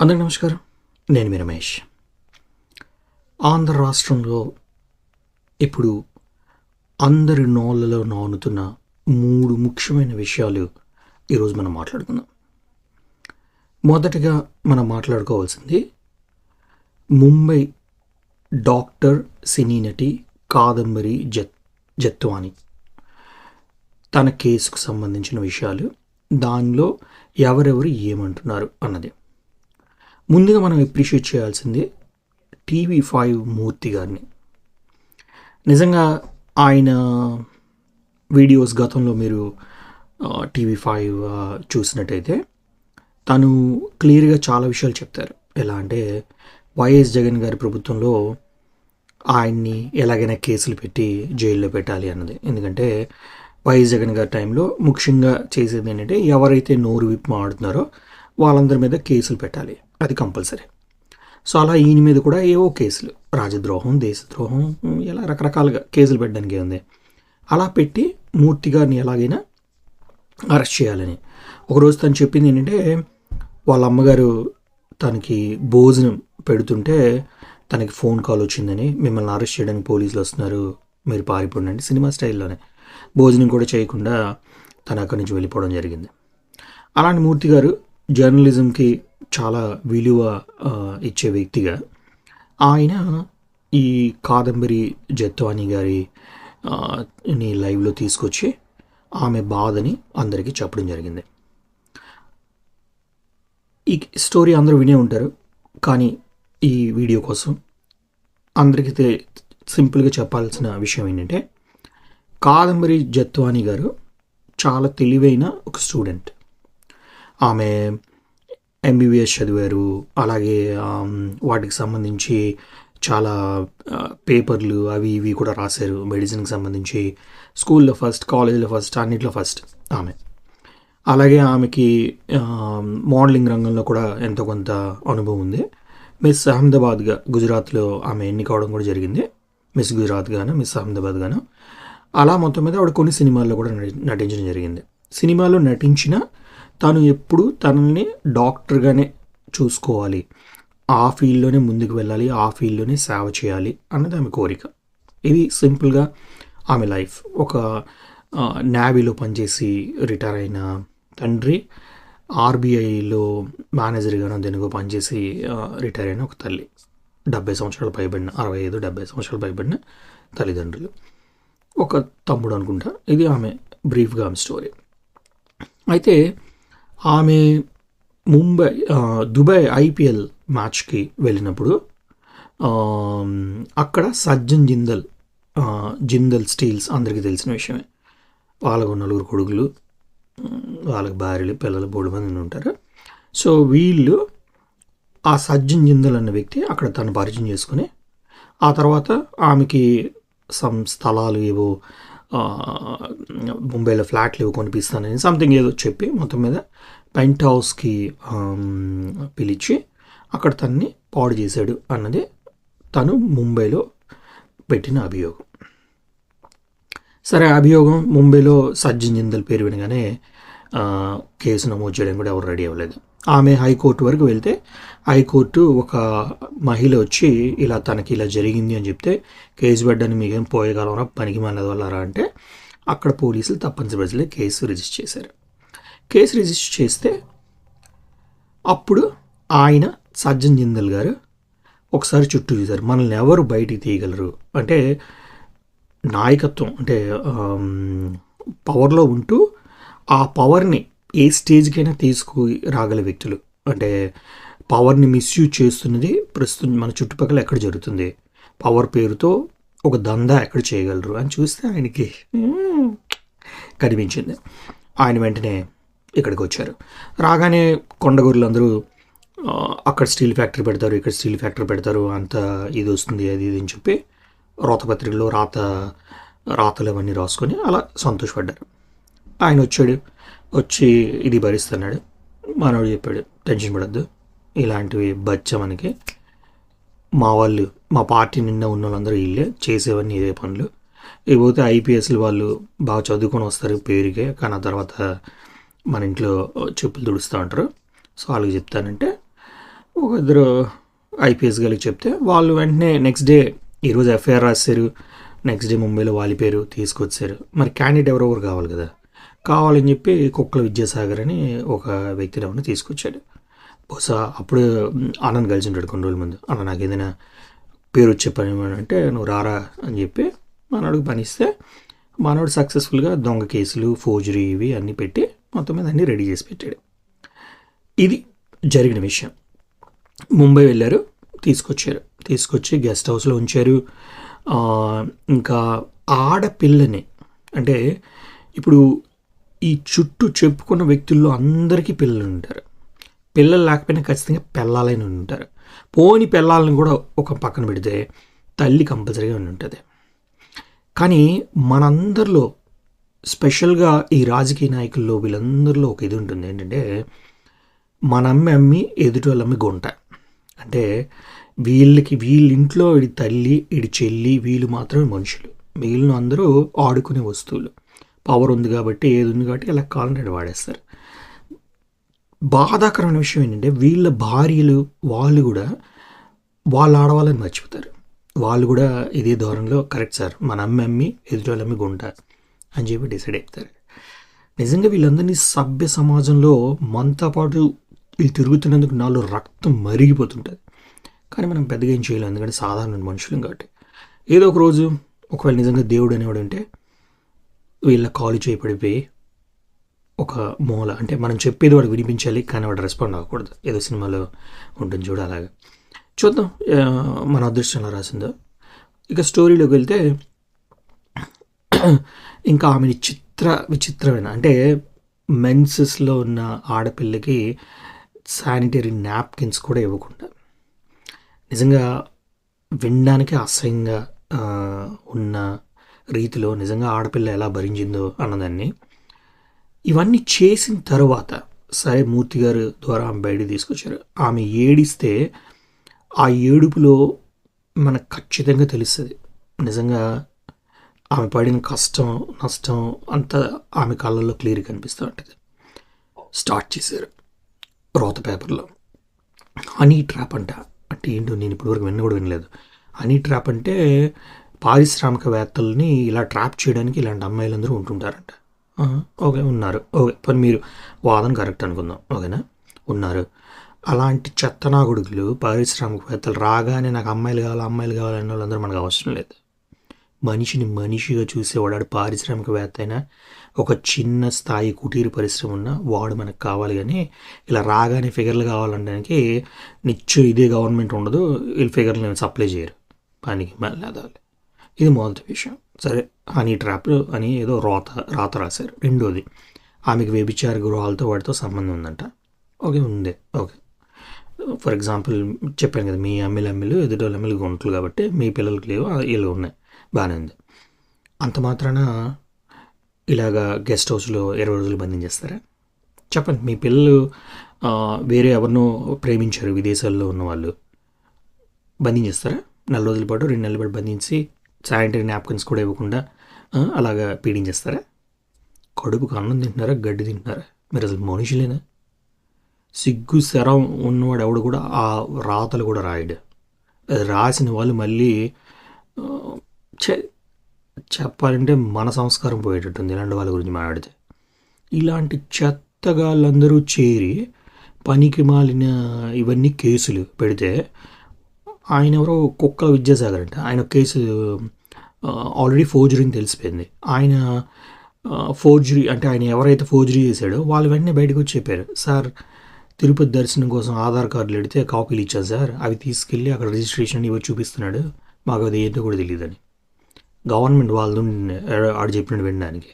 అందరికి నమస్కారం. నేను మీ రమేష్. ఆంధ్ర రాష్ట్రంలో ఇప్పుడు అందరి నోళ్ళలో నానుతున్న మూడు ముఖ్యమైన విషయాలు ఈరోజు మనం మాట్లాడుకుందాం. మొదటగా మనం మాట్లాడుకోవాల్సింది ముంబై డాక్టర్ సినీ నటి కాదంబరి జత్ జత్వాని. తన కేసుకు సంబంధించిన విషయాలు. దానిలో ఎవరెవరు ఏమంటున్నారు అన్నది. ముందుగా మనం అప్రిషియేట్ చేయాల్సింది టీవీ ఫైవ్ మూర్తి గారిని. నిజంగా ఆయన వీడియోస్ గతంలో మీరు టీవీ ఫైవ్ చూసినట్టయితే తను క్లియర్గా చాలా విషయాలు చెప్తారు. ఎలా అంటే వైఎస్ జగన్ గారి ప్రభుత్వంలో ఆయన్ని ఎలాగైనా కేసులు పెట్టి జైల్లో పెట్టాలి అన్నది. ఎందుకంటే వైఎస్ జగన్ గారి టైంలో ముఖ్యంగా చేసేది ఏంటంటే ఎవరైతే నోరు విప్పి మాడుతున్నారో వాళ్ళందరి మీద కేసులు పెట్టాలి. అది కంపల్సరీ. సో అలా ఈయన మీద కూడా ఏవో కేసులు. రాజద్రోహం దేశద్రోహం ఇలా రకరకాలుగా కేసులు పెట్టడానికి ఉంది అలా పెట్టి మూర్తి గారిని ఎలాగైనా అరెస్ట్ చేయాలని. ఒకరోజు తను చెప్పింది ఏంటంటే వాళ్ళ అమ్మగారు తనకి భోజనం పెడుతుంటే తనకి ఫోన్ కాల్ వచ్చిందని మిమ్మల్ని అరెస్ట్ చేయడానికి పోలీసులు వస్తున్నారు మీరు పారిపోండి సినిమా స్టైల్లోనే. భోజనం కూడా చేయకుండా తను అక్కడి నుంచి వెళ్ళిపోవడం జరిగింది. అలాంటి మూర్తి గారు జర్నలిజంకి చాలా విలువ ఇచ్చే వ్యక్తిగా. ఆయన ఈ కాదంబరి జత్వాని గారి ని లైవ్లో తీసుకొచ్చి ఆమె బాధని అందరికీ చెప్పడం జరిగింది. ఈ స్టోరీ అందరూ వినే ఉంటారు కానీ ఈ వీడియో కోసం అందరికీ సింపుల్గా చెప్పాల్సిన విషయం ఏంటంటే కాదంబరి జత్వాని గారు చాలా తెలివైన ఒక స్టూడెంట్. ఆమె ఎంబీబీఎస్ చదివారు. అలాగే వాటికి సంబంధించి చాలా పేపర్లు అవి ఇవి కూడా రాశారు. మెడిసిన్కి సంబంధించి స్కూల్లో ఫస్ట్ కాలేజీలో ఫస్ట్ అన్నిట్లో ఫస్ట్ ఆమె. అలాగే ఆమెకి మోడలింగ్ రంగంలో కూడా ఎంతో కొంత అనుభవం ఉంది. మిస్ అహ్మదాబాద్గా గుజరాత్లో ఆమె ఎన్నిక అవడం కూడా జరిగింది. మిస్ గుజరాత్ గాను మిస్ అహ్మదాబాద్ గాను అలా మొత్తం మీద ఆవిడ కొన్ని సినిమాల్లో కూడా నటించడం జరిగింది. సినిమాలో నటించిన తను ఎప్పుడు తనని డాక్టర్గానే చూసుకోవాలి. ఆ ఫీల్డ్లోనే ముందుకు వెళ్ళాలి ఆ ఫీల్డ్లోనే సేవ చేయాలి అన్నది ఆమె కోరిక. ఇది సింపుల్గా ఆమె లైఫ్. ఒక ఆ, నేవీలో పనిచేసి రిటైర్ అయిన తండ్రి ఆర్బీఐలో మేనేజర్గానో దేనికో పనిచేసి రిటైర్ అయిన ఒక తల్లి. డెబ్బై సంవత్సరాలు పైబడిన అరవై ఐదు డెబ్బై సంవత్సరాలు పైబడిన తల్లిదండ్రులు. ఒక తమ్ముడు అనుకుంటా. ఇది ఆమె బ్రీఫ్గా ఆమె స్టోరీ. అయితే ఆమె ముంబై దుబాయ్ ఐపీఎల్ మ్యాచ్కి వెళ్ళినప్పుడు అక్కడ సజ్జన్ జిందల్ జిందల్ స్టీల్స్ అందరికీ తెలిసిన విషయమే. వాళ్ళకు నలుగురు కొడుకులు వాళ్ళకి భార్యలు పిల్లలు బోడు మంది ఉంటారు. సో వీళ్ళు ఆ సజ్జన్ జిందల్ అన్న వ్యక్తి అక్కడ తను పరిచయం చేసుకుని ఆ తర్వాత ఆమెకి సమ్ స్థలాలు ఏవో ముంబైలో ఫ్లాట్లు ఇవి కొనిపిస్తానని సంథింగ్ ఏదో చెప్పి మొత్తం మీద పెంట్ హౌస్కి um, పిలిచి అక్కడ తన్ని పాడు చేశాడు అన్నది తను ముంబైలో పెట్టిన అభియోగం. సరే అభియోగం ముంబైలో సజ్జన్ జిందల్ పేరు వినగానే కేసు నమోదు చేయడం కూడా ఎవరు రెడీ అవ్వలేదు. ఆమె హైకోర్టు వరకు వెళ్తే హైకోర్టు ఒక మహిళ వచ్చి ఇలా తనకి ఇలా జరిగింది అని చెప్తే కేసు పెట్టడానికి మీకేం పోయగలరా పనికి మనది వాళ్ళరా అంటే అక్కడ పోలీసులు తప్పనిసరి ప్రజలే కేసు రిజిస్టర్ చేశారు. కేసు రిజిస్టర్ చేస్తే అప్పుడు ఆయన సజ్జన్ జిందల్ గారు ఒకసారి చుట్టూ చూశారు. మనల్ని ఎవరు బయటికి తీయగలరు? అంటే నాయకత్వం అంటే పవర్లో ఉంటూ ఆ పవర్ని ఏ స్టేజ్కైనా తీసుకు రాగల వ్యక్తులు. అంటే పవర్ని మిస్యూజ్ చేస్తున్నది ప్రస్తుతం మన చుట్టుపక్కల ఎక్కడ జరుగుతుంది? పవర్ పేరుతో ఒక దందా ఎక్కడ చేయగలరు? అని చూస్తే ఆయనకి కనిపించింది. ఆయన వెంటనే ఇక్కడికి వచ్చారు. రాగానే కొండగూరులు అందరూ అక్కడ స్టీల్ ఫ్యాక్టరీ పెడతారు ఇక్కడ స్టీల్ ఫ్యాక్టరీ పెడతారు అంత ఇది వస్తుంది అది ఇది అని చెప్పి రోతపత్రికలో రాత రాతలు అవన్నీ రాసుకొని అలా సంతోషపడ్డారు. ఆయన వచ్చాడు. వచ్చి ఇది భరిస్తున్నాడు. మనోడు చెప్పాడు టెన్షన్ పడద్దు. ఇలాంటివి బచ్చ మనకి. మా వాళ్ళు మా పార్టీ నిండా ఉన్న వాళ్ళందరూ వీళ్ళే చేసేవన్నీ ఇదే పనులు. ఇకపోతే ఐపీఎస్లు వాళ్ళు బాగా చదువుకొని వస్తారు పేరుకే కానీ ఆ తర్వాత మన ఇంట్లో చెప్పులు తుడుస్తూ ఉంటారు. సో వాళ్ళకి చెప్తానంటే ఒక ఇద్దరు ఐపీఎస్ గలికి చెప్తే వాళ్ళు వెంటనే నెక్స్ట్ డే ఈరోజు ఎఫ్ఐఆర్ రాశారు నెక్స్ట్ డే ముంబైలో వాళ్ళ పేరు తీసుకొచ్చారు మరి క్యాండిడేట్ ఎవరెవరు కావాలి కదా. కావాలని చెప్పి కుక్కల విద్యాసాగర్ అని ఒక వ్యక్తి ఎవరిని తీసుకొచ్చాడు. బహుశా అప్పుడు ఆనంద్ కలిసి ఉంటాడు కొన్ని రోజుల ముందు. అన్న నాకు ఏదైనా పేరు వచ్చే పని అంటే నువ్వు రారా అని చెప్పి మనోడికి పనిస్తే మనోడు సక్సెస్ఫుల్గా దొంగ కేసులు ఫోజరీ ఇవి అన్నీ పెట్టి మొత్తం మీద అన్నీ రెడీ చేసి పెట్టాడు. ఇది జరిగిన విషయం. ముంబై వెళ్ళారు తీసుకొచ్చారు. తీసుకొచ్చి గెస్ట్ హౌస్లో ఉంచారు. ఇంకా ఆడపిల్లని అంటే ఇప్పుడు ఈ చుట్టూ చెప్పుకున్న వ్యక్తుల్లో అందరికీ పిల్లలు ఉంటారు. పిల్లలు లేకపోయినా ఖచ్చితంగా పెళ్ళాలని ఉంటారు. పోని పిల్లాలను కూడా ఒక పక్కన పెడితే తల్లి కంపల్సరీగా ఉండి ఉంటుంది. కానీ మనందరిలో స్పెషల్గా ఈ రాజకీయ నాయకుల్లో వీళ్ళందరిలో ఒక ఇది ఉంటుంది. ఏంటంటే మన అమ్మ అమ్మి ఎదుటి వాళ్ళ అమ్మి గుంట. అంటే వీళ్ళకి వీళ్ళింట్లో వీడి తల్లి వీడి చెల్లి వీళ్ళు మాత్రమే మనుషులు. మిగిలిన అందరూ ఆడుకునే వస్తువులు. పవర్ ఉంది కాబట్టి ఏది ఉంది కాబట్టి ఇలా కావాలంటే వాడేస్తారు. బాధాకరమైన విషయం ఏంటంటే వీళ్ళ భార్యలు వాళ్ళు కూడా వాళ్ళ ఆడవాళ్ళని మర్చిపోతారు. వాళ్ళు కూడా ఇదే ధోరణిలో కరెక్ట్ సార్ మన అమ్మ అమ్మి ఎదుటి అమ్మి గుంట అని చెప్పి డిసైడ్ అవుతారు నిజంగా వీళ్ళందరినీ సభ్య సమాజంలో మనతో పాటు వీళ్ళు తిరుగుతున్నందుకు నాలో రక్తం మరిగిపోతుంటుంది. కానీ మనం పెద్దగా ఏం చేయలేం ఎందుకంటే సాధారణ మనుషులం కాబట్టి. ఏదో ఒక రోజు ఒకవేళ నిజంగా దేవుడు అనేవాడు ఉంటే వీళ్ళ కాలు చేయి పడిపోయి ఒక మూల అంటే మనం చెప్పేది వాడు వినిపించాలి కానీ వాడు రెస్పాండ్ అవ్వకూడదు. ఏదో సినిమాలో ఉంటుంది చూడ అలాగా. చూద్దాం మన అదృష్టం ఎలా రాసిందో. ఇక స్టోరీలోకి వెళ్తే ఇంకా ఆమె చిత్ర విచిత్రమైన అంటే మెన్సెస్లో ఉన్న ఆడపిల్లకి శానిటరీ నాప్కిన్స్ కూడా ఇవ్వకుండా. నిజంగా వినడానికి అసహ్యంగా ఉన్న రీతిలో నిజంగా ఆడపిల్ల ఎలా భరించిందో అన్నదాన్ని ఇవన్నీ చేసిన తర్వాత సరే మూర్తి గారు ద్వారా ఆమె బయటికి తీసుకొచ్చారు. ఆమె ఏడిస్తే ఆ ఏడుపులో మనకు ఖచ్చితంగా తెలుస్తుంది. నిజంగా ఆమె పడిన కష్టం నష్టం అంతా ఆమె కళ్ళల్లో క్లియర్ కనిపిస్తూ ఉంటుంది. స్టార్ట్ చేశారు రోత పేపర్లో. హనీ ట్రాప్ అంట. అంటే ఏంటో నేను ఇప్పటివరకు విన్న కూడా వినలేదు. హనీ ట్రాప్ అంటే పారిశ్రామికవేత్తల్ని ఇలా ట్రాప్ చేయడానికి ఇలాంటి అమ్మాయిలందరూ ఉంటుంటారంట. ఓకే ఉన్నారు. ఓకే పని మీరు వాదన కరెక్ట్ అనుకుందాం. ఓకేనా? ఉన్నారు. అలాంటి చెత్తనాగుడుగులు పారిశ్రామికవేత్తలు రాగానే నాకు అమ్మాయిలు కావాలి అమ్మాయిలు కావాలనే వాళ్ళందరూ మనకు అవసరం లేదు. మనిషిని మనిషిగా చూసేవాడు పారిశ్రామికవేత్త అయినా ఒక చిన్న స్థాయి కుటీర పరిశ్రమ ఉన్న వాడు మనకు కావాలి కానీ ఇలా రాగానే ఫిగర్లు కావాలనడానికి నిత్యం ఇదే గవర్నమెంట్ ఉండదు వీళ్ళు ఫిగర్లు సప్లై చేయరు. పనికి మళ్ళీ అదాలి ఇది మొదటి విషయం. సరే హనీ ట్రాప్లు అని ఏదో రాత రాత రాశారు. రెండోది ఆమెకు వ్యభిచార గృహాలతో వాటితో సంబంధం ఉందంట. ఓకే ఉంది. ఓకే. ఫర్ ఎగ్జాంపుల్ చెప్పాను కదా మీ అమ్మిలు అమ్మిలు ఎదుటి అమ్మిలు గుంటలు కాబట్టి మీ పిల్లలకి లేవు వీళ్ళు ఉన్నాయి. బాగానే ఉంది. అంత మాత్రాన ఇలాగా గెస్ట్ హౌస్లో ఇరవై రోజులు బంధించేస్తారా? చెప్పండి మీ పిల్లలు వేరే ఎవరినో ప్రేమించారు విదేశాల్లో ఉన్న వాళ్ళు బంధించేస్తారా? నెల రోజుల పాటు రెండు నెలల పాటు బంధించి శానిటరీ నాప్కిన్స్ కూడా ఇవ్వకుండా అలాగా పీడించేస్తారా? కడుపుకు అన్నం తింటున్నారా? గడ్డి తింటున్నారా? మీరు అసలు మనుషులేనా? సిగ్గు శరం ఉన్నవాడు ఎవడు కూడా ఆ రాతలు కూడా రాయడు. రాసిన వాళ్ళు మళ్ళీ చె- చెప్పాలంటే మన సంస్కారం పోయేటట్టుంది ఇలాంటి వాళ్ళ గురించి మాట్లాడితే. ఇలాంటి చెత్తగాళ్ళందరూ చేరి పనికి మాలిన ఇవన్నీ కేసులు పెడితే ఆయన ఎవరో కుక్కల విద్యాసాగర్ అంట ఆయన కేసు ఆల్రెడీ ఫోర్జరీని తెలిసిపోయింది. ఆయన ఫోర్జరీ అంటే ఆయన ఎవరైతే ఫోర్జరీ చేశాడో వాళ్ళు వెంటనే బయటకు వచ్చి చెప్పారు సార్ తిరుపతి దర్శనం కోసం ఆధార్ కార్డులు ఎడితే కాపీలు ఇచ్చాను సార్ అవి తీసుకెళ్ళి అక్కడ రిజిస్ట్రేషన్ ఇవి చూపిస్తున్నాడు మాకు అది ఏంటో కూడా తెలియదని. గవర్నమెంట్ వాళ్ళు ఆడు చెప్పినట్టు వినడానికి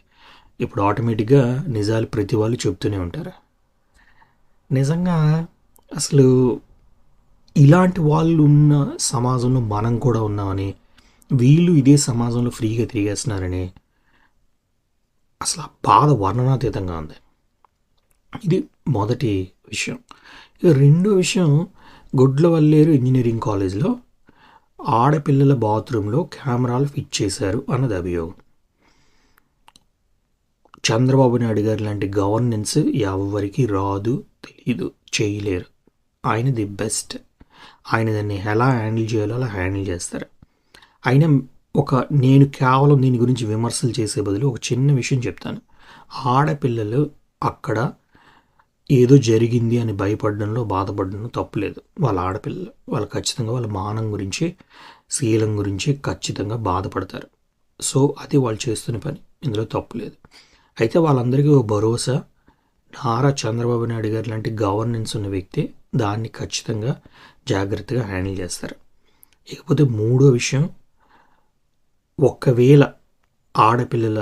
ఇప్పుడు ఆటోమేటిక్గా నిజాలు ప్రతి వాళ్ళు చెప్తూనే ఉంటారు. నిజంగా అసలు ఇలాంటి వాళ్ళు ఉన్న సమాజంలో మనం కూడా ఉన్నామని వీళ్ళు ఇదే సమాజంలో ఫ్రీగా తిరిగేస్తున్నారని అసలు ఆ బాధ వర్ణనాతీతంగా ఉంది. ఇది మొదటి విషయం. ఇక రెండో విషయం గుడ్లవల్లేరు ఇంజనీరింగ్ కాలేజ్లో ఆడపిల్లల బాత్రూంలో కెమెరాలు ఫిట్ చేశారు అన్నది అభియోగం. చంద్రబాబు నాయుడు గారు లాంటి గవర్నెన్స్ ఎవరికి రాదు తెలియదు చేయలేరు. ఆయన ది బెస్ట్. ఆయన దాన్ని ఎలా హ్యాండిల్ చేయాలో అలా హ్యాండిల్ చేస్తారు. అయినా ఒక నేను కేవలం దీని గురించి విమర్శలు చేసే బదులు ఒక చిన్న విషయం చెప్తాను. ఆడపిల్లలు అక్కడ ఏదో జరిగింది అని భయపడడంలో బాధపడడంలో తప్పులేదు వాళ్ళ ఆడపిల్లలు వాళ్ళు ఖచ్చితంగా వాళ్ళ మానం గురించి శీలం గురించి ఖచ్చితంగా బాధపడతారు. సో అది వాళ్ళు చేస్తున్న పని. ఇందులో తప్పులేదు అయితే వాళ్ళందరికీ ఒక భరోసా. నారా చంద్రబాబు నాయుడు గారు లాంటి గవర్నెన్స్ ఉన్న వ్యక్తి దాన్ని ఖచ్చితంగా జాగ్రత్తగా హ్యాండిల్ చేస్తారు. ఇకపోతే మూడో విషయం ఒకవేళ ఆడపిల్లల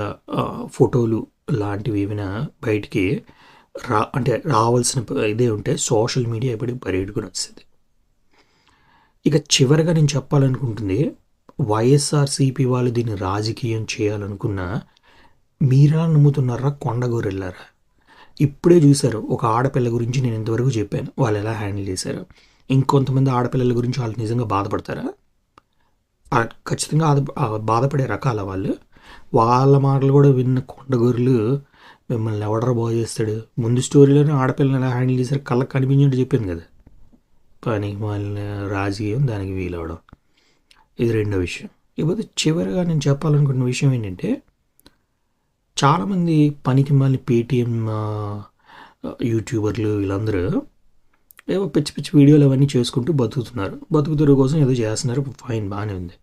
ఫోటోలు లాంటివి ఏమైనా బయటికి రా అంటే రావాల్సిన ఇదే ఉంటే సోషల్ మీడియా ఇప్పుడు పరిగెడుకుని వస్తుంది. ఇక చివరిగా నేను చెప్పాలనుకుంటుంది వైఎస్ఆర్సీపీ వాళ్ళు దీన్ని రాజకీయం చేయాలనుకున్నా మీరా నమ్ముతున్నారా కొండగోరెళ్ళారా ఇప్పుడే చూశారు ఒక ఆడపిల్ల గురించి నేను ఇంతవరకు చెప్పాను వాళ్ళు ఎలా హ్యాండిల్ చేశారు? ఇంకొంతమంది ఆడపిల్లల గురించి వాళ్ళు నిజంగా బాధపడతారా? ఖచ్చితంగా ఆద- బాధపడే రకాల వాళ్ళు వాళ్ళ మాటలు కూడా విన్న కొండగొర్రెలు మిమ్మల్ని ఎవడరా బాగు చేస్తాడు? ముందు స్టోరీలోనే ఆడపిల్లని ఎలా హ్యాండిల్ చేశారు? కళ్ళకి కనిపించినట్టు చెప్పాను కదా. పనికి వాళ్ళని రాజకీయం దానికి వీలవడం. ఇది రెండో విషయం. ఇకపోతే చివరిగా నేను చెప్పాలనుకున్న విషయం ఏంటంటే చాలామంది పనికి మళ్ళీ పేటీఎం యూట్యూబర్లు వీళ్ళందరూ ఏవో పిచ్చి పిచ్చి వీడియోలు అవన్నీ చేసుకుంటూ బతుకుతున్నారు. బతుకుతురు కోసం ఏదో చేస్తున్నారు. ఫైన్ బాగానే ఉంది.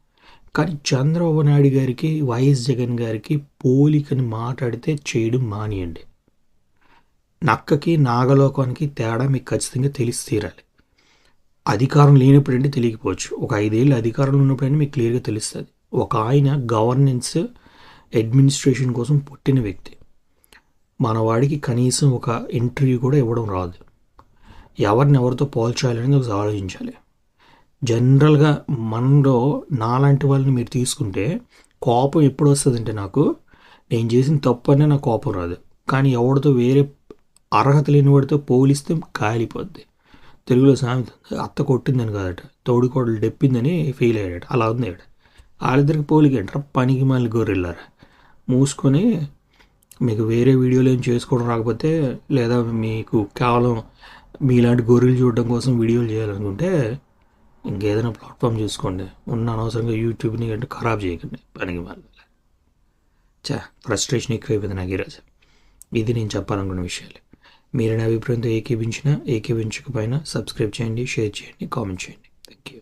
కానీ చంద్రబాబు నాయుడు గారికి వైఎస్ జగన్ గారికి పోలికని మాట్లాడితే చేయడం మానేయండి. నక్కకి నాగలోకానికి తేడా మీకు ఖచ్చితంగా తెలిసి తీరాలి. అధికారం లేనప్పుడంటే తెలియకపోవచ్చు. ఒక ఐదేళ్ళు అధికారంలో ఉన్నప్పుడైనా మీకు క్లియర్గా తెలుస్తుంది. ఒక ఆయన గవర్నెన్స్ అడ్మినిస్ట్రేషన్ కోసం పుట్టిన వ్యక్తి. మనవాడికి కనీసం ఒక ఇంటర్వ్యూ కూడా ఇవ్వడం రాదు. ఎవరిని ఎవరితో పోల్చాలనేది ఒకసారి ఆలోచించాలి. జనరల్గా మనలో నాలాంటి వాళ్ళని మీరు తీసుకుంటే కోపం ఎప్పుడు వస్తుందంటే నాకు నేను చేసిన తప్పు అనే నాకు కోపం రాదు. కానీ ఎవరితో వేరే అర్హత లేని వాడితో పోలిస్తే కాలిపోద్ది. తెలుగులో సామెత అత్త కొట్టిందని కాదట తోడుకోడలు డెప్పిందని ఫీల్ అయ్యాడట అలా ఉంది ఇక్కడ వాళ్ళిద్దరికి పోలికి అంటారా పనికి మళ్ళీ గొర్రెళ్ళారా మూసుకొని మీకు వేరే వీడియోలు ఏం చేసుకోవడం రాకపోతే లేదా మీకు కేవలం మీలాంటి గొర్రెలు చూడడం కోసం వీడియోలు చేయాలనుకుంటే ఇంకేదైనా ప్లాట్ఫామ్ చూసుకోండి. ఉన్న అనవసరంగా యూట్యూబ్ని అంటే ఖరాబ్ చేయకండి. పనికి మళ్ళీ చా ఫ్రస్ట్రేషన్ ఎక్కువైపోయింది నాకు ఈరోజు ఇది నేను చెప్పాలనుకున్న విషయాలు. మీరు నా అభిప్రాయంతో ఏకీభించినా ఏకీభించకపోయినా సబ్స్క్రైబ్ చేయండి షేర్ చేయండి కామెంట్ చేయండి. Thank you